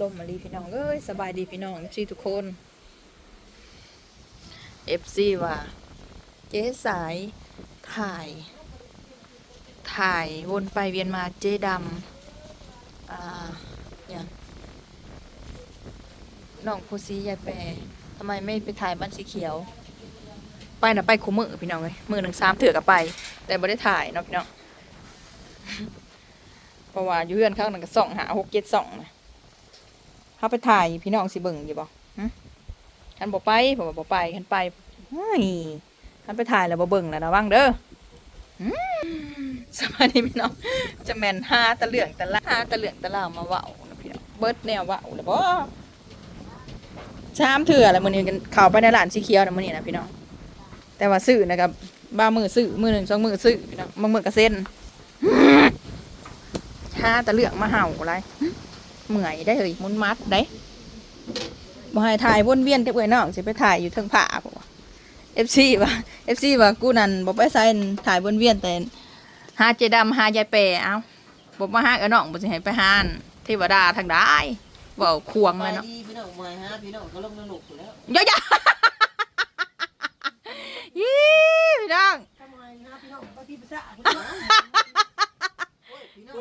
ลมมาลีพี่น้องเอ้ยสบายดีพี่น้องซีทุกคนเอฟซีว่าเจ๊สายถ่าย ถ่ายวนไปเวียนมาเจ๊ดำอ่าเนี่ยน้องโพซียายแปรทำไมไม่ไปถ่ายบ้านสีเขียว ไปนะไปคุมือพี่น้องเลยมือหนึ่งสามเถือกับไป แต่ไม่ได้ถ่ายเนาะพี่น้องเพราะว่าอยู่เรือนข้างหนั้นก็ส่องหาหกเจ็ดส่องนะ เขาไปถ่ายพี่น้องสิเบิ่งอยู่บ่หึคันบ่ไปผมว่าบ่ไปคันไปเฮ้ยคันไปถ่ายแล้วบ่เบิ่งแล้วนะว่างเด้ออืมสวัสดีพี่น้องจะแม่นหาตะเหลืองตะละหาตะเหลืองตะลาวมาเว้านะพี่น้องเบิดแนวเว้าแล้วบ่ชามเถื่อแล้วมื้อนี้กันเข้าไปในร้านสีเขียวนะมื้อนี้นะพี่น้องแต่ว่าซื้อนะครับบ้ามือซื้อมือหนึ่งสองมือซื้อพี่น้องบางมือก็เส้นชาตะเหลืองมาเห่าอะไร เหมื่อยได้เลยมุนมัดได้บ่ให้ถ่ายวนเวียนกับเอ้ยน้องสิไปถ่ายอยู่เทิงผาผมเอฟซีว่าเอฟซีว่ากูนั่นบ่ไปใส่ถ่ายวนเวียนแต่หาเจดำหายายแปรเอาบ่มาหาเอ้ยน้องบ่สิให้ไปหานเทวดาทางได้เว้าควงเลยเนาะไปดีพี่น้องมาฮะพี่น้องก็ลงนรกอยู่แล้วเยอะๆยี่พี่น้องทำไมนะพี่น้องไปพี่ภาษาพี่โอ้ยพี่น้อง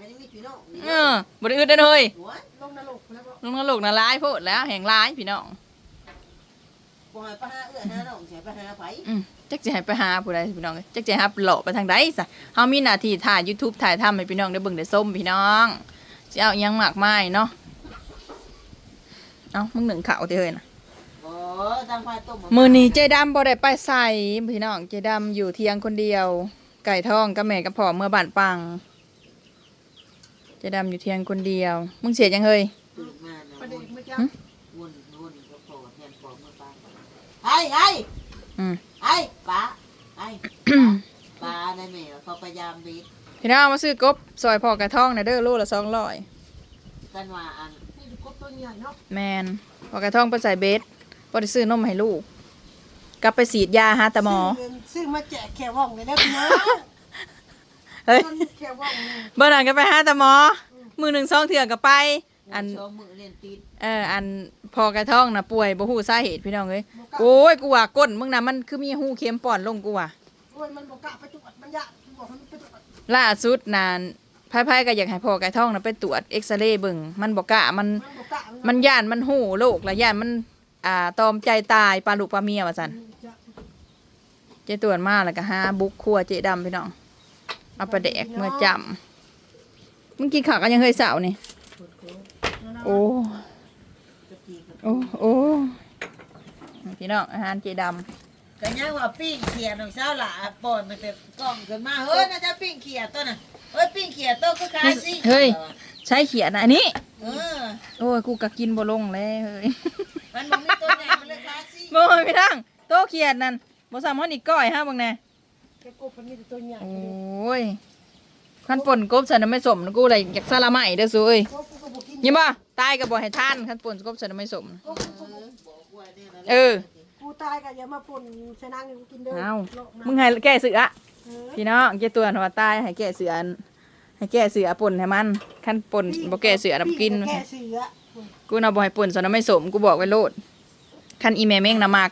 มันยังมีพี่ประชากันยังมีพี่น้องนี่เออบ่ได้อึดได้เลยหัวลงนรกแล้วก็ลุงนรกน่ะร้ายโพดแล้วแห่งร้ายพี่น้องบ่ให้ไปหาเอื้อหาน้องสิให้ไปหาไผอืมจักจะให้ไปหาผู้ใดพี่น้องเอ้ยจักจะให้หลอกไปทางใดซะเฮามีหน้าที่ถ่าย YouTube ถ่ายทำให้พี่น้องได้เบิ่งได้ส้มพี่น้องสิเอาอิหยังมากมายเนาะเอ้ามึงหนึ่งข่าวติเฮ้ยน่ะ บ่ตั้งไฟต้มมื้อนี้เจดำบ่ได้ไปใส่พี่น้องเจดำอยู่เที่ยงคนเดียว ไก่ทองกับแม่กับพ่อเมื่อบ้านปัง เจดำอยู่เที่ยงคนเดียว มึงเสียยังเฮ้ยตื่นมานะประเด็นเมื่อกี้วนวนก็พอแทนพอเมื่อปานไอ้ไอ้อืมไอ้ป้าไอ้ป้าในแม่เขาพยายามบีบพี่น้องมาซื้อกบซอยพ่อกระท่องนะเด้อโลละสองร้อยกันว่าอันนี่ดูกบตัวใหญ่เนาะแมนพ่อกระท่องไปใส่เบสพอได้ซื้อนมให้ลูก กลับไปฉีดยาหาตาหมอซื้เงินซื้อมาแจกแขวว่องเลยนะพี่น้อง เฮ้ยแขวว่องนี่เบอร์หนันก็ไปหาตาหมอ มือหนึ่งสองเถื่อก็ไป อัน สองมือเล่นติดเอออันพอกระท่องนะป่วยบ่ฮู้สาเหตุพี่น้องเอ้ยโอ้ยกูว่าก้นมึงน่ะมันคือมีหูเข็มป่อนลงกูว่ะโอ้ยมันบอกกะไปตรวจมันยากบอกให้มันไปตรวจล่าสุดนานไพ่ๆก็อยากให้พ่อกระท่องนะไปตรวจเอ็กซเรย์เบิ่งมันบ่กล้ามันมันบอกกะมันย่านมันหูโรคและย่านมันอ่าตอมใจตายปลาลูกปลาเมียว่าซั่นจะเจตวนมาแล้วก็หาบุกครัวเจดำพี่น้อง เอาไปแดกเมื่อจำมึงกินข้าวกันยังเคยเสานี่ โอ้โอ้โอ้พี่น้องอาหารเจดก็ยังว่าปิ้งเขียดของเช้าหล่ะปอนมันแต่กล้องขึ้นมาเฮ้ยน่าจะปิ้งเขียดตัวน่ะเฮ้ยปิ้งเขียดตัวก็ขายสิำเฮ้ยใช้เขียนนะอันนี้เออโอ้ยกูก็กินบ่ลงแล้วเฮ้ยมันบ่มีตัวใหญ่มันเลยขายสิโอ้ยพี่น้องโตะเขียดนั่นบ่ซ้ำฮอดอีกก้อยฮะเบิ่งแน่ แกกบมันมีแต่ตัวใหญ่โอ้ยขั้นป่นกบใส่น้ำไม่สมนะกูเลยอยากซาลาไหมเด้อซุเอ้ยกบกูก็บอกกินยินบ่ตายก็บ่ให้ท่านขั้นป่นกบใส่น้ำไม่สม กบกูก็บอกบอกว่าเนี่ยนะเออกูตายก็อย่ามาป่นใส่นางให้กูกินเด้อเอาโลกนะมึงให้แก้เสือเออพี่น้องแก้ตัวหัวตายให้แก้เสืออันให้แก้เสือป่นให้มันขั้นป่นบ่แก้เสือนํกิน แก้เสือกูน่ะบ่ให้ป่นใส่น้ำไม่สมกูบอกไว้โลดคันอีแม่เม้งน่ะมัก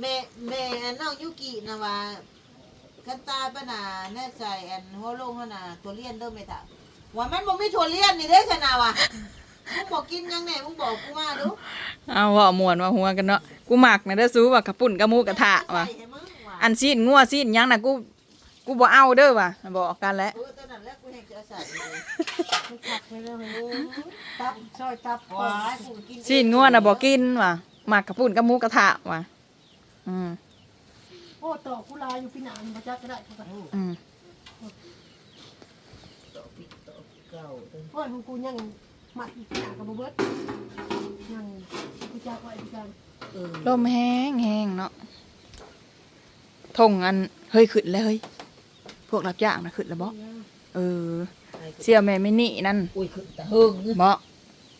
แม่แม่อันน้องยุกินะว่า กันตายปะน่ะแน่ใจอันหัวลงหั่นน่ะตัวเลี้ยนเด้อแม่ตาว่ามันบ่มีถั่วเลี้ยนนี่เด้อชนะว่ะมึงบอกกินยังไงมึงบอกกูมาดูเอาเว่าม่วนว่าหัวกันเนาะกูมักนะเด้อซูว่ากระปุ่นกระมูกระทะว่ะใส่ให้มึงว่ะอันซีนงัวซีนหยังน่ะกูกูบ่เอาเด้อว่ะบอกกันแล้ว เออตอนนั้นแหล้วกูเห็นจะใส่เลยมันผักไปแล้วมันตับซอยตับว้ายกูกินซีนงัวน่ะบ่กินว่ะมักกระปุ่นกระมูกระทะว่ะอืมโอ้ต่อกูลาอยู่พี่นานมาจักก็ได้กูก็อืมเก่าเด้อโอ้ยของกูยังหมัดอีกพี่นานกับบ่เบิดยังกูจักไว้พี่กันเออลมแห้งแห้งเนาะทงอันเฮ้ยขึ้นแล้วเฮ้ยพวกรับจ้างน่ะขึ้นแล้วบ่เออ เสี่ยวแม่มินี่นั่นอุ้ยคือตะเฮิงเด้อบ่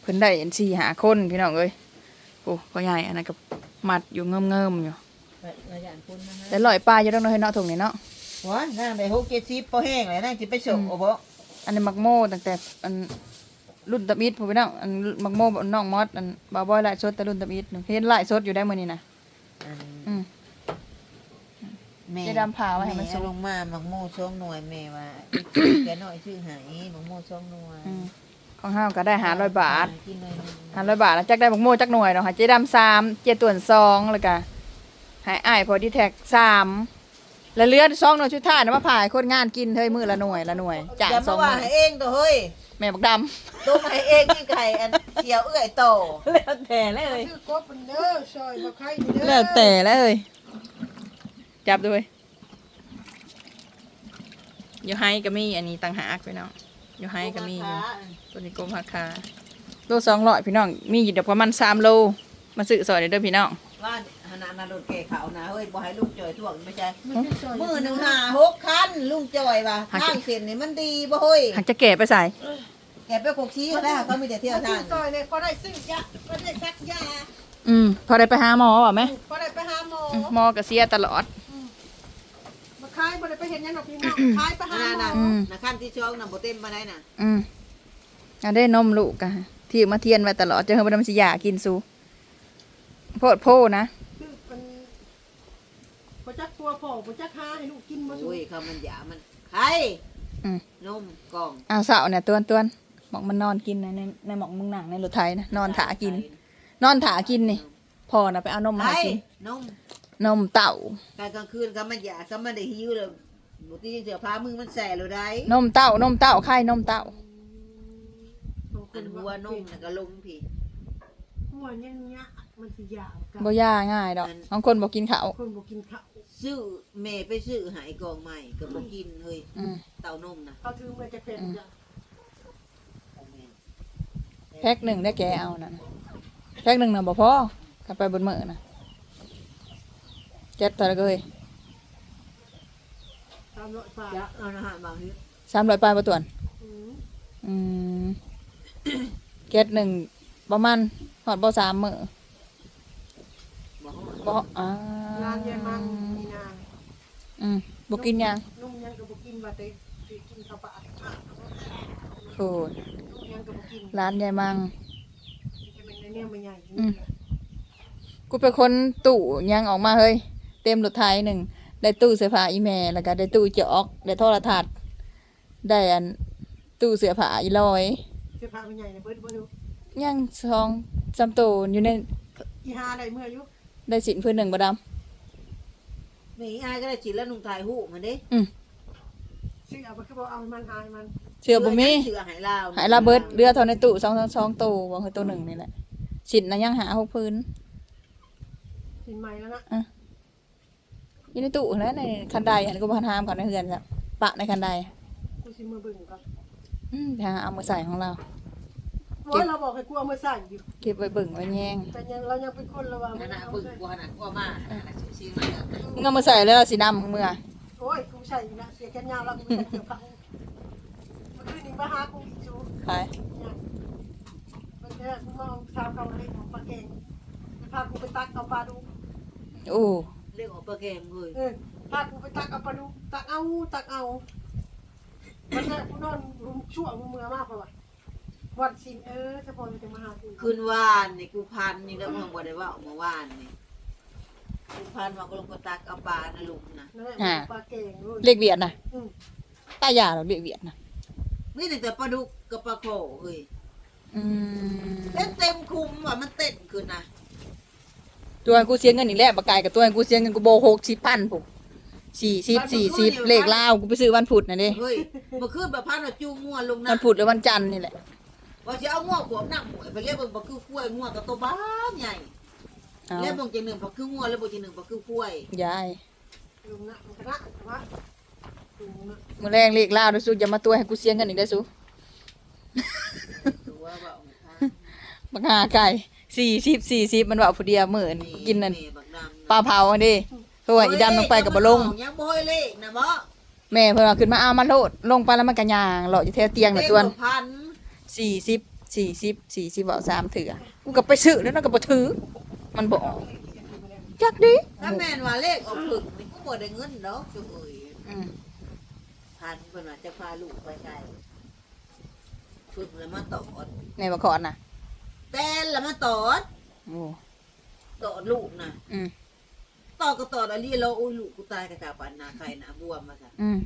เพิ่นได้อันสี่หาคนพี่น้องเอ้ยโอ้พ่อใหญ่อันนั้นก็มัดอยู่เงิมๆอยู่ไป ระยานคนนะฮะแต่ลอยปลาอยู่ดอกเนาะเฮ้ยเนาะทงนี่เนาะว้ายนั่งได้หกเจ็ดสิบพอแห้งเลยนั่งสิไปส่งโอ้บ่อันนี้มักโม่ตั้งแต่อันรุ่นตะมิดผมไปนั่งอันมักโมน้องมอสอันบาบอยไล่สดแต่รุ่นตะมิดเห็นไล่สดอยู่ได้มื้อนี้นะอันอืมแม่จะดำผ่าไว้ให้มันสุกแลงมาหมักโม่ช่องหน่วยแม่ว่าแกหน่อยชื่อหายหมักโม่ช่องหน่วยอืมของห้าวก็ได้หาร้อยบาทกินหน่อยหนึ่งหาร้อยบาทแล้วจักได้บักโมจักหน่วยเนาะหาเจดำสามเจต่วนสองแล้วก็ หายอ้ายพอดีแท็กสามแล้วเหลือสองหน่วยชุดท้ายนะมาผ่ายคนงานกินเฮ้ยมือละหน่วยละหน่วยจ่ายอย่าสอมางว่ามือให้เองตัวเฮ้ยแม่บักดตัวมาให้เองนี่ไก่อันเสียวเอื้อยโตำแล้วแต่เลยชื่อกบมันเด้อซอยบ่ไข่เด้อแล้วแต่เลยจับด้วยอยู่ให้ก็มีอันนี้ต่างหากพี่น้องอยู่ให้ก็มีอยู่ตัวนี้กลมราคาโลสองร้อยพี่น้องมีอยู่เดี๋ยวประมาณสามโลมาซื้อซอยเด้อพี่น้อง ว่าขนาดนั้นรถเก๋เขานะเฮ้ยบ่ให้ลูกจอยท่วงไม่ใช่มันสิซอยมือหนึ่งหาหกคันลุงจอยว่ะทางเส้นนี่มันดีบ่เฮ้ยหากจะแก่ไปใส่แกไปกกชี้ก็ได้เขามีแต่เที่ยวมันทาสิงซอยเนี่ยพอได้ซื้อยาพอได้ซักยาอืมพอได้ไปหาหมอป่ะไหมพอได้ไปหาหมออืมหมอก็เสียตลอดมาขายบ่ได้ไปเห็นหยังหรอกพี่น้องขายไปขหานาดหมนั้อนนะขั้นที่ช่องน่ะบ่เต็มมาได้น่ะ อืมอันได้นมลูกกะที่มาเทียนไว้ตลอดเจอเฮาบ่ได้มันสิอยากกินซู โพดโพนะ คือมันบ่จักตัวพ่อบ่จักหาให้ลูกกินบ่สุโอ้ยเขามันหยามันไข่อืม นมกล่องอ้าวเสาเนี่ยตวนตวนหมอกมันนอนกินนะในในหมอกมึงหนังในรถไทยนะนอนถากิน นอนถากินนี่พอนะไปเอานมมาไข่ให้กินนมนมเต่า กลางคืนก็มันหยาก็มันได้หิวเลยบ่ตีเสือผ้ามึงมันแส่เลยได้นมเต่านมเต่าไข่นมเต่าอันหัวนมน่ะก็ลงพี่หัวยังยะ มันสิยาวกันบ่ย่าง่ายดอกบางคนบอกกินข้าวคนบ่กินข้าวซื้อแม่ไปซื้อหายกล่องใหม่ก็บ่กินเฮ้ยอืมเต้านมน่ะเขาถือมาจะเป็นจ้ะแพ็คหนึ่งได้แกเอานะแพ็คหนึ่งนะบ่พอกลับไปบนมือนะเจ็ดตัวละเลยตามร้อยบาทจะเอานะฮะบางทีสามร้อยปลายประตวน อืมอืมเจ็ดหนึ่งประมาณหอดบ่สามมือ บ่ฮอดบ่อ่างานเยายมันมีนาอืมบ่กินยังนุ่มยังก็บ่กินว่าแต่สิกินข้าวปลาอะโอ้ยนุ่มยังก็บ่กินร้านยายมังจะเป็นในเนี่ยมันใหญ่อืมกูเป็นคนตู้ยังออกมาเฮ้ยเต็มรถไทยหนึ่งได้ตู้เสื้อผ้าอีแม่แล้วก็ได้ตู้เจาอกได้โทรทัศน์ได้อันตู้เสื้อผ้าอีลอยเสื้อผ้ามันใหญ่เนี่ยเบิดบ่อยู่ยังสองจำตัวอยู่ในอีหาได้เมื่ออยู่ ได้สินพื้นหนึ่งบ่ดนี่อายก็ได้ฉีดแล้วนุ่งถ่ายหูปมันเด้ซื้อเอาไปคือบ่เอาให้มันหายมันำเชื่อบ่มีเชื่อหายลาวหายละเบิดเรือเท่าในตู้สองสองสองตู้วางคือตัวหนึ่งนี่แหละสินนะยังหาหกพื้นสินใหม่แล้วนะอยู่ในตู้แล้วในคันไดอันนก็บ่ทันหามก่อนในเฮือนจ้ะปะในคันไดกูสิมือเบิ่งก่อน อืมหาเอามาใส่ของเรา โอ้ยเราบอกให้กูเอามาใส่อยู่เก็บไว้เบิ่งไว้แยงแต่ยังเรายังเป็นคนระวังขนาดบึ้งกูขนาดกูมาขนาดชิงๆเลยมึงเอามาใส่แล้วเราสีดำของมึงอะโอ้ยกูใส่อยู่นะเสียแค่ยาวแล้วกูใส่เกี่ยวกับเมื่อคืนนี้มาหากูอีกชูขายเนี่ยมันเนี่ยกูมองชาวเกาหลีของปลาเก่งมันพากูไปตักเอาปลาดูโอ้เรื่องของปลาแกงเลยเออพากูไปตักเอาปลาดูตักเอาตักเอามันเนี่ยกูนอนรุมชั่วมึงเมื่อมากกว่า วันสินเออจะพอจะมาหากูคืนวานนี่กูพันนี่แล้วมึงบ่ได้ว่าเมื่อวานนี่กูพันว่ากูลงกตักเอาปลานะลุงนะนั่นแหละปลาเก่งด้วยเรียกเวียดนะอืมตายาเราเรียกเวียดนะนี่แต่ปลาดุกกับปลาโขเฮ้ยอืมเต็มเต็มคุมว่ะมันเต้นคืนนะตัวกูเสียเงินอีกแล้วปากกายกับตัวกูเสียเงินกูโบหกสิบพันผมสี่สิบสี่สิบเลขลาวกูไปซื้อวันพุธนะเด้เฮ้ยเมื่อคืนแบบพันว่าจูงงัวลงวันน้ำพุธหรือวันจันทร์นี่แหละ ว่าจะเอางัวขวบน้ำหวยไปเรียกมึงบ่คือกล้วยงัวกับตัวบ้านใหญ่เอาเรียกมึงจะหนึ่งบ่คืองัวแล้วบ่จะหนึ่งบ่คือกล้วยยายลุงนะมันกระนะวะลุงนะมือแรงเลขลาวด้วยสุอย่ามาตัวให้กูเสียเงินอีกได้อสุตัวว่าเอาค่ะบักหาไก่สี่สิบสี่สิบมันว่าผู้เดียวหมื่นกินนั่นแม่บักดำปลาเผาอันนี้ตัวอีดำลงไปกับบลง ยังบ่ให้เลขนะบ่แม่เพิ่นว่าขึ้นมาเอามาโลดลงไปแล้วมันก็ย่างเลาะอยู่แถวเตียงน่ะตัวน เลขพัน สี่สิบสี่สิบสี่สิบเอาสามเถื่อกูก็ไปซื้อแล้วนะก็บ่ถือ มันบ่ออกจักดิถ้าแม่นว่าเลขออกผึ่งนี่กูบ่ได้เงินดอกจุเอ้ยอืมพันเพิ่นว่าจะพาลูกไปไกลฝึกแล้วมาตอดในบ่ขอดน่ะแตนแล้วมาตอดโอ้ตอดลูกนะอืมตอดก็ตอดอันนี้เราอุ้ยลูกกูตายกะกะปันนาไข่นาบวมมาซะอืม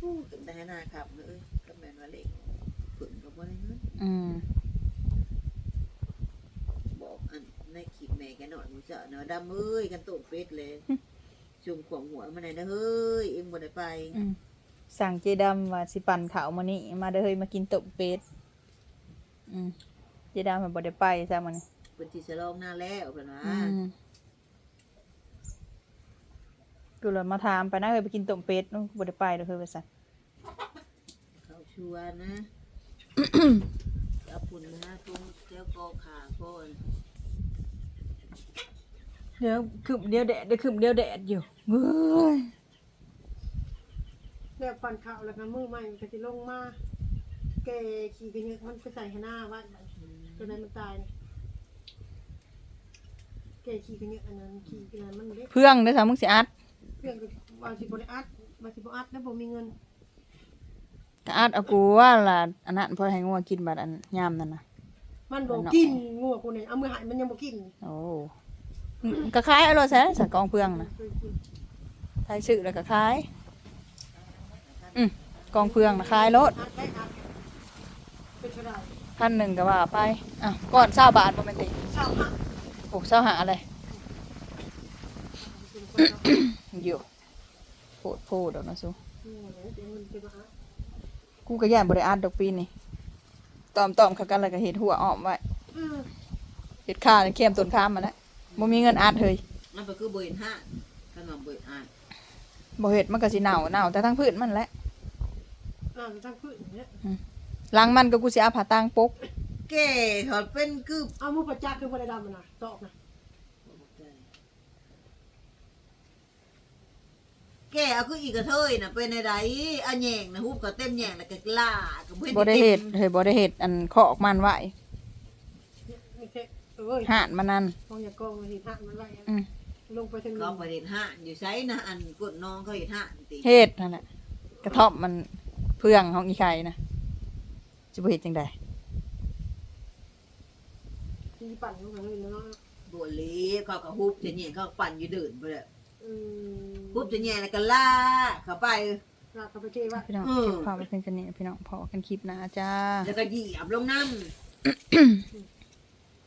อู้ถึงได้นาครับเอ้ยก็แม่นว่าเล็กฝึกก็ บ่ได้เงินอืมบอกอันในคลิปแม่แกหน่อยมึงเจาะเนาะดำเอ้ยกันตุ่มเป็ดเลยจุ่มขวงหัวมาไหนนะเฮ้ยเอ็งบ่ได้ไปอืมสั่งเจดำว่าสิปั่นข้าวมื้อนี้มาเด้อเฮ้ยมากินต้มเป็ดอืมเจดำมันบ่ได้ไปซะมันเป็นที่ฉลองหน้าแล้วเพิ่นว่าอืมกูเลยมาถามไปนะเฮ้ยไปกินต้มเป็ดนู้นบ่ได้ไปเด้อเฮ้ยว่าซั่นเขาชวนนะ เอาปุ่นนะตรงเจ้ากอขาก่อนเดี๋ยวคืบเดียวแดดเดี๋ยวคืบเดียวแดดอยู่เฮ้ยแล้วปั่นข้าวแล้วก็มือใหม่มันก็สิลงมาแกขี่กันเนี่ยมันไปใส่ให้หน้าไว้จนนั้นมันตายเนี่ยแกขี่กันเนี่ยอันนั้นขี่กันนั้นมันเล็กเพื่องเด้อซะมึงสิอัดเพื่อนก็ว่าสิบ่ได้อัดว่าสิบ่อัดแล้วบ่มีเงิน ก็อัดเอากูว่าล่ะอันนั้นพอให้งัวกินบัดอันยามนั่นน่ะ มันบ่กินงัวกูเนี่ยเอามือหายมันยังบ่กินโอ้อืมก็ขายเอาโลดซะสักกองเพื่องน่ะทายชื่อแล้วก็ขาย อืมกองเพื่องน่ะขายโลดอัดได้อัดเป็นเท่าไหร่พันหนึ่งก็ว่าไปอะก่อนเศร้าบาทบ่แม่นติเศร้าฮะโอ้เศร้าหาอะไร อยู่โพดโพดดอกนะซูอืมเดี๋ยวมันจะมาอัด กูก็ย่านบ่ได้อัดดอกปีนี่ตอมตอมๆเข้ากันแล้วก็เฮ็ดหัวอ้อมไว้อืมเฮ็ดข้าวเข้มต้นข้ามมาแล้วบ่มีเงินอัดเฮ้ยมันก็คือเบิ่นห้าขนมเบิ่นอ่านบ่เฮ็ดมันก็สิเน่าเน่าแต่ทั้งพืชมันแหละน้ำทั้งพืชเนี่ยหลังมันก็กูสิเอาผ้าตางปก แก่ถอดเป็นคือเอามือประจักษ์คือบ่ได้ดำมันน่ะตอกนะ แก่เอาคืออีกกระเทยน่ะเป็นไดๆอันแยงนะฮุบก็เต็มแยงแล้วก็กล้าก็บ่บ่ได้เฮ็ดเฮ้ยบ่ได้เฮ็ดอันเคาะออกมันไว้ไม่ใช่เอ้ยหานมันนั่นมองอย่ากองเลยหักมันไว้อืมลงไปถึงเขาไปเฮ็ดห้านอยู่ไสนะอันกดน้องเขาเฮ็ดห้านติเฮ็ดนั่นแหละกระท่อมมันเพื่องของอีไข่นะสิบ่เฮ็ดจังไดที่ปั่นลงไปเลยเนาะบ่เลวเขาก็ฮุบจะแยงเขาก็ปั่นอยู่เดินไปเลยอืมฮุบจะแยงแล้วก็ลากเข้าไป ลากเข้าไปเทไว้พี่น้องอืมเก็บภาพไว้เพียงเท่านี้พี่น้องพอกันคลิปหนะจ้า แล้วก็เหยียบลงน้ำ